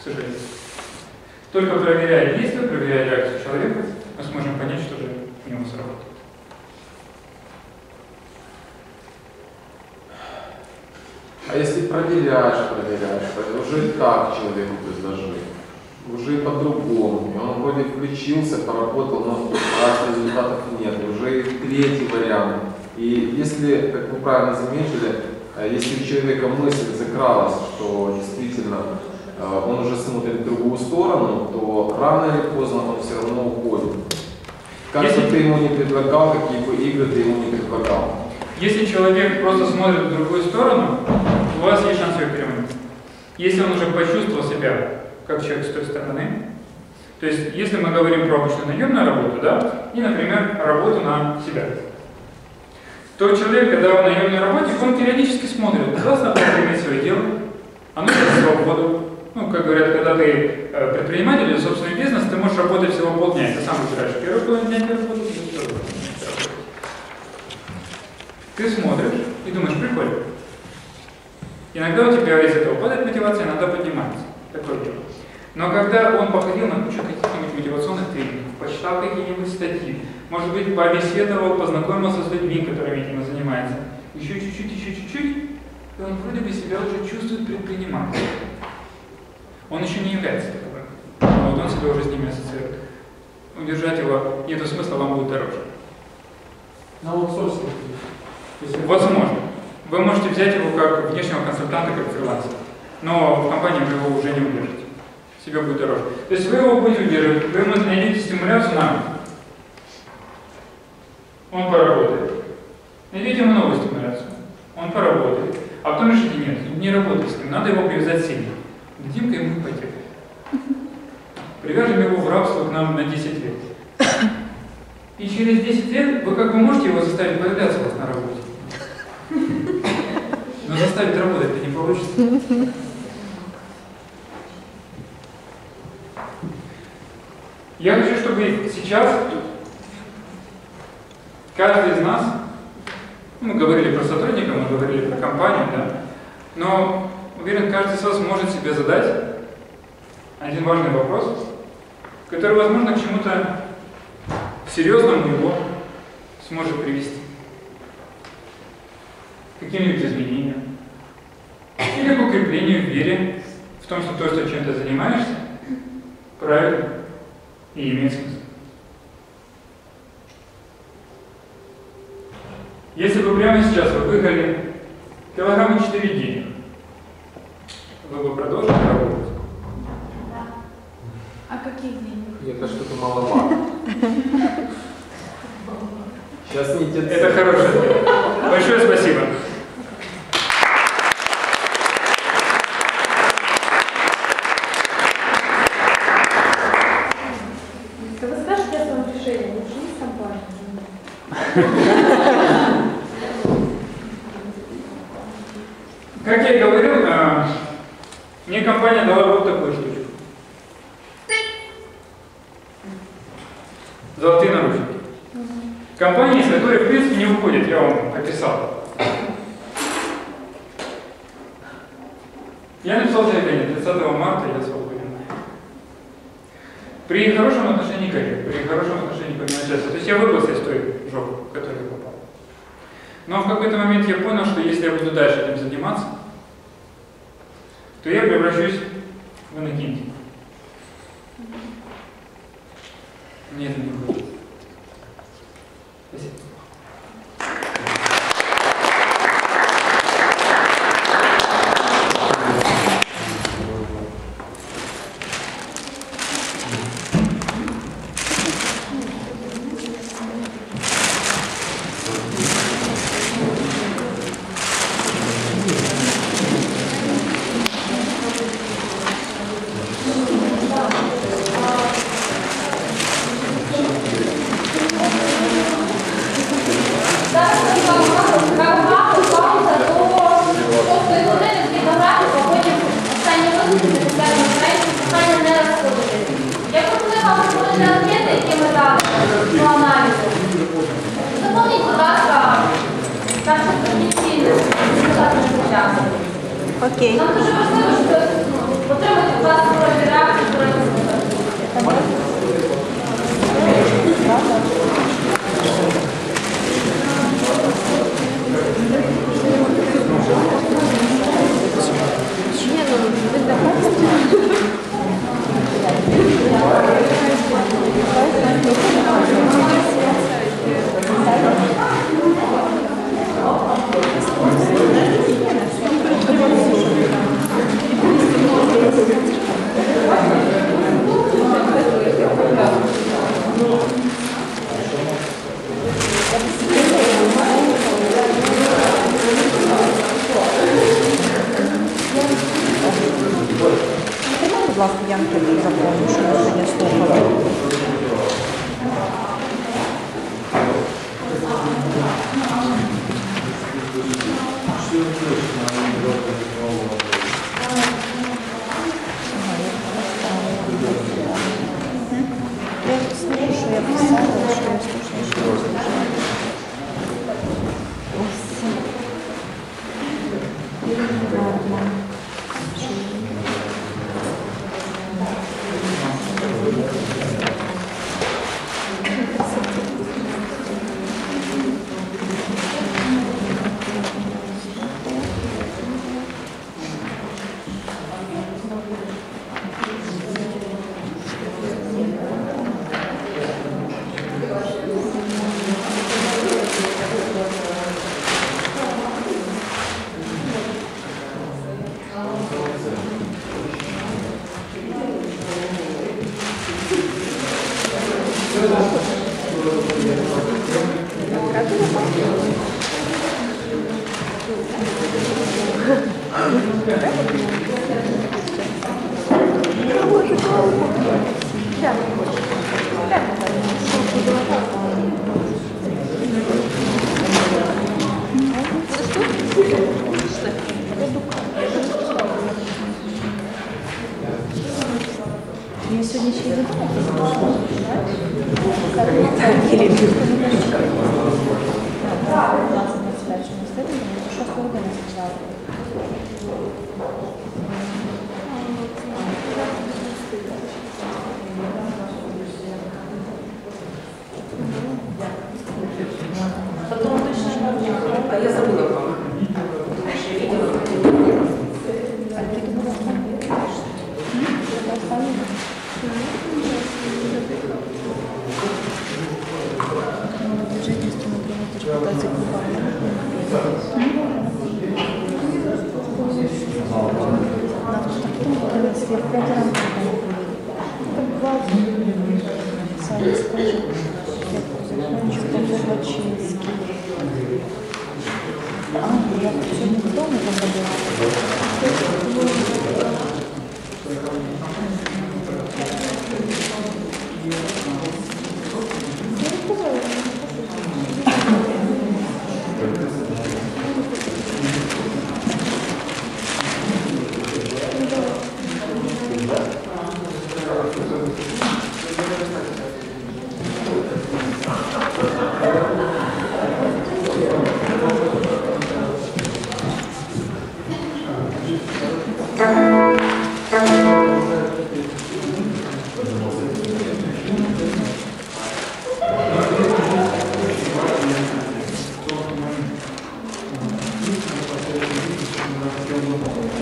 к сожалению. Только проверяя действия, проверяя реакцию человека, мы сможем понять, что же у него сработало. А если проверяешь, проверяешь, уже так человеку предложили, уже и по-другому, и он вроде включился, поработал, но раз результатов нет, уже и третий вариант. И если, как вы правильно заметили, э, если у человека мысль закралась, что действительно он уже смотрит в другую сторону, то рано или поздно он все равно уходит. Как Если- бы ты ему не предлагал, какие бы игры ты ему не предлагал. Если человек просто смотрит в другую сторону, у вас есть шанс его переманить. Если он уже почувствовал себя как человек с той стороны, то есть если мы говорим про обычную наемную работу, да, и, например, работу на себя, то человек, когда он на наемной работе, он периодически смотрит, классно предпринимать свое дело, оно дает свободу. Ну, как говорят, когда ты э, предприниматель или собственный бизнес, ты можешь работать всего полдня, ты сам выбираешь, первый половину дня второй половину дня работаешь. Ты смотришь и думаешь, прикольно. Иногда у тебя из этого падает мотивация, иногда поднимается. Такое дело. Но когда он походил на кучу каких-нибудь мотивационных тренингов, почитал какие-нибудь статьи, может быть, побеседовал, познакомился с людьми, которыми этим занимается, еще чуть-чуть, еще чуть-чуть, и он вроде бы себя уже чувствует предпринимателем. Он еще не является таковым, но вот он себя уже с ними ассоциирует. Удержать его нету смысла, вам будет дороже. На аутсорсинг. Если- Возможно. Вы можете взять его как внешнего консультанта, как фрилансера. Но в компании вы его уже не удержите. Себе будет дороже. То есть вы его будете удерживать, вы ему найдете стимуляцию на Он поработает. Найдете ему новую стимуляцию. Он поработает. А потом решите, нет, не работать с ним, надо его привязать сильно. Дадим-ка ему ипотеку. Привяжем его в рабство к нам на 10 лет. И через 10 лет вы как бы можете его заставить появляться у вас на работе. Но заставить работать-то не получится. Я хочу, чтобы сейчас каждый из нас, ну, мы говорили про сотрудника, мы говорили про компанию, да, но уверен, каждый из вас может себе задать один важный вопрос, который, возможно, к чему-то серьезному его сможет привести. Каким-нибудь изменениям. Или к укреплению в вере в том, что то, что чем ты занимаешься, правильно и имеет смысл. Если бы прямо сейчас вы выиграли килограмма 4 денег, вы бы продолжили работать? А каких денег? Это что-то маловато. Сейчас не те Это хорошее дело. Большое спасибо. Да вы скажете о своем решении, лучше не с компанией. Как я и говорил, э, мне компания дала вот такую штучку. Золотые наручники. Компания, из которой, в принципе, не уходит, я вам описал. Я написал заявление 30 марта, я свободен. При хорошем отношении коллег, при хорошем отношении к начальству. То есть я выбрался из той жопы, в которую я попал. Но в какой-то момент я понял, что если я буду дальше этим заниматься, то я Ok. Thank you.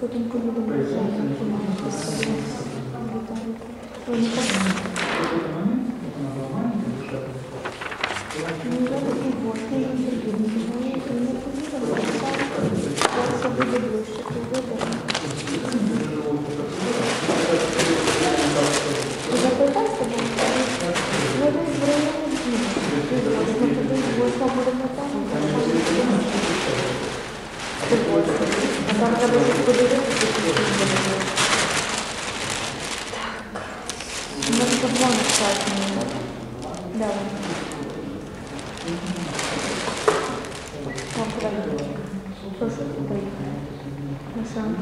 Thank you. 都是情的那生。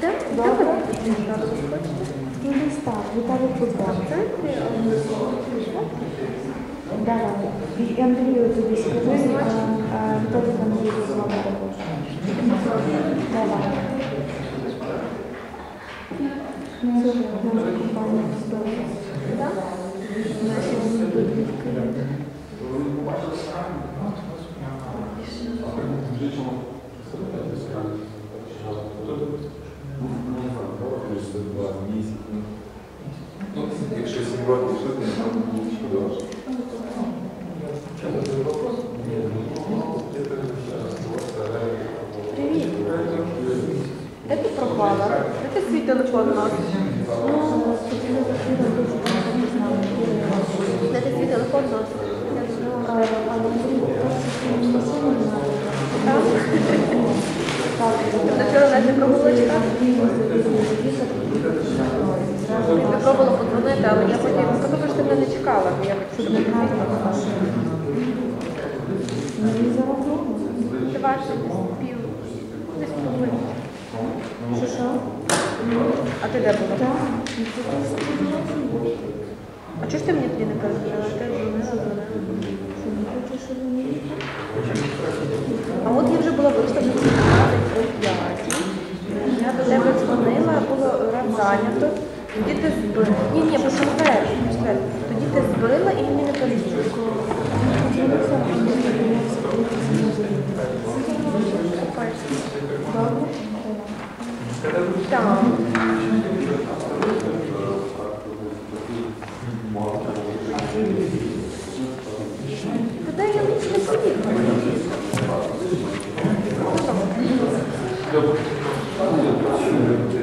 Де? Де Добре. ви? Ну, десь так, Віталій футбол. Давай. І Андрію тобі скажи, а, а Віталій Андрію з вами також. Давай. Ну, це наша компанія «Історія». Наші вони тут відкриті. Ну, якщо сім років жити, то буде шкода. Привіт. Де ти пропала? Де ти свій телефон носиш? Не пробувала чекати? Я пробувала подзвонити, але я потім сказала, що ти мене не чекала, я щоб не? А ти де була? А чого ж ти мені тоді не казала? Не А от я вже була вийшла на 15 о 5. Я до тебе дзвонила, було зайнято. Тоді ти збила. Ні, ні, по четвер. Тоді ти збила і мені не поїхала?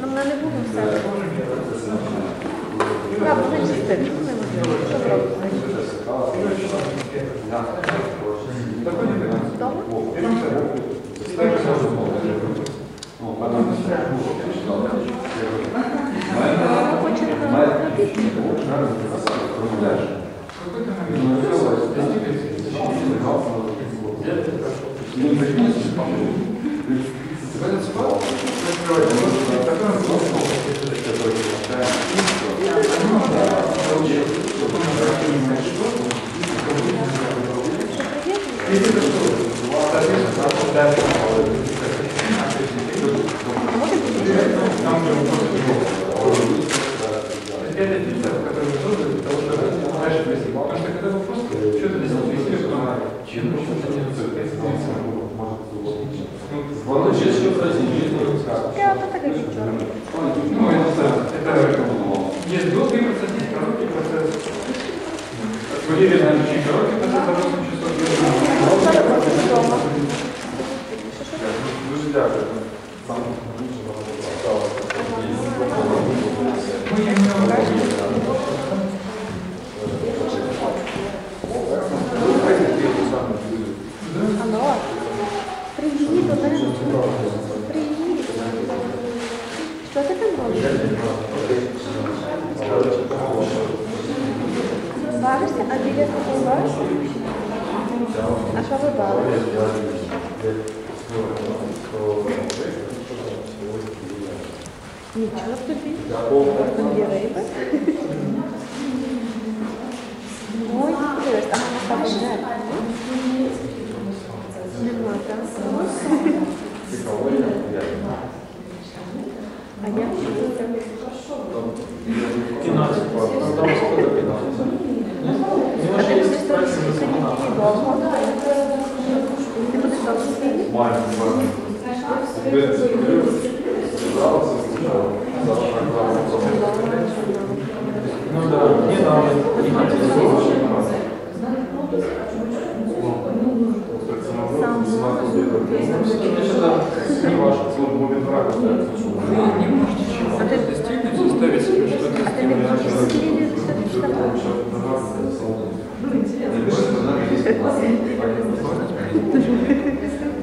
Ну, мене не було все. Так, буде чистити. Неможливо. Що зробити? Вдома? В этот спал, открывать,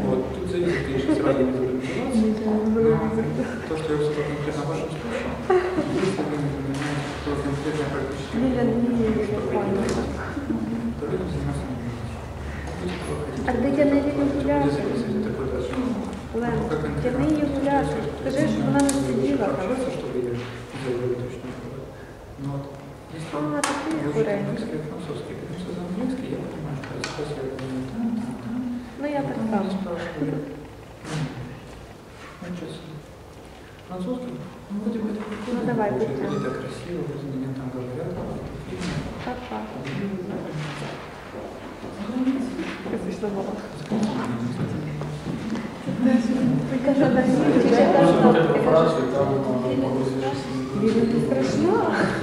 Вот, тут зависит, конечно, сразу не будет но то, что я все конкретно в вашем случае, если вы не понимаете, что конкретно практически, Ліля, ні, ні, ні, поняла. то вы этим заниматься не будете. А ти тяни Лілю Будете гуляти? записывать такой даже. Олен, тяни її гуляти. Скажи, щоб вона не сиділа там. Общаться, чтобы Я. Но вот, если А, так французский, что за английский я понимаю, что это спасибо. Там, там, там. Ну я так само. спрашиваю. Ну, что. Французский? Ну, вроде бы это прикольно. Ну, давай, Вроде будем. это красиво, вроде меня там говорят. Папа. Смішно було. Кажу, да, я кажу, Вот я эту кажу, фразу, и там э, погрузишься. Ліля, не страшно. Ну, там уже на самом деле. Вот. Либо придумайте себе, там сколько можно это изучить. Але думаю, не телефон. Вы учите не просто потому, что хочется. Вы хочется, а не получается. Но при этом практического применения найти не можете. Поскольку если сейчас начнем практическое применение, ну, чаще всего ну, смотри, я говорю, какое практическое применение, натягивают какое-то применение на язык, а на самом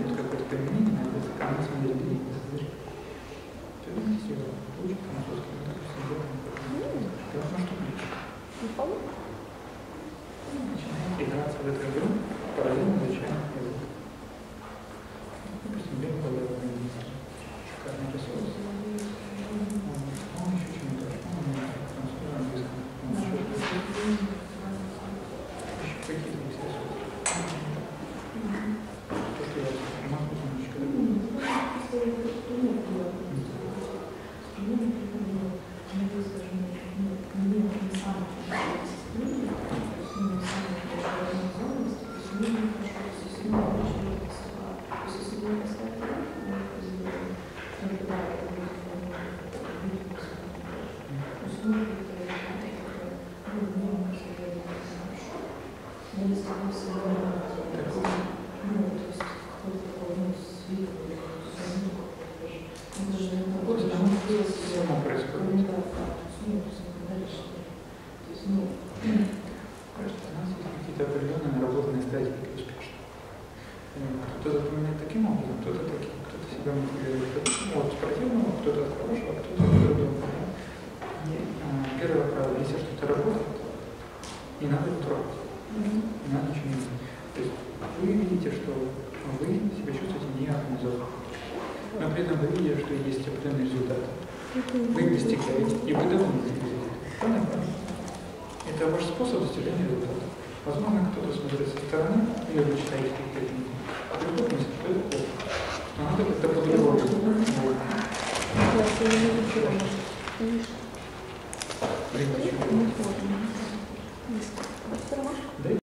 его, учит французский, так все делаем. Дело в том, что лучше. Начинаете играться в эту игру, параллельно изучая язык. Допустим, либо когда вы шикарный ресурс, он он еще чем-то, он французский, английский, он еще что-то. Еще какие-то есть ресурсы. То, что я могу немножечко добавить. Вот само само происходит. Кажется, у нас есть какие-то определенные наработанные стратегии успешно. Кто-то запоминает таким образом, кто-то таким, кто-то себя мотивирует от, от противного, кто-то от хорошего, кто-то от другого. первое правило, если что-то работает, не надо его трогать. Не надо ничего не делать. То есть вы видите, что вы себя чувствуете неорганизованно. Но при этом вы видите, что есть определенный результат. Вы их достигаете, и вы довольны этим результатом. Это ваш способ достижения результата. Возможно, кто-то смотрит со стороны, или вы читаете какие-то надо как-то по-другому.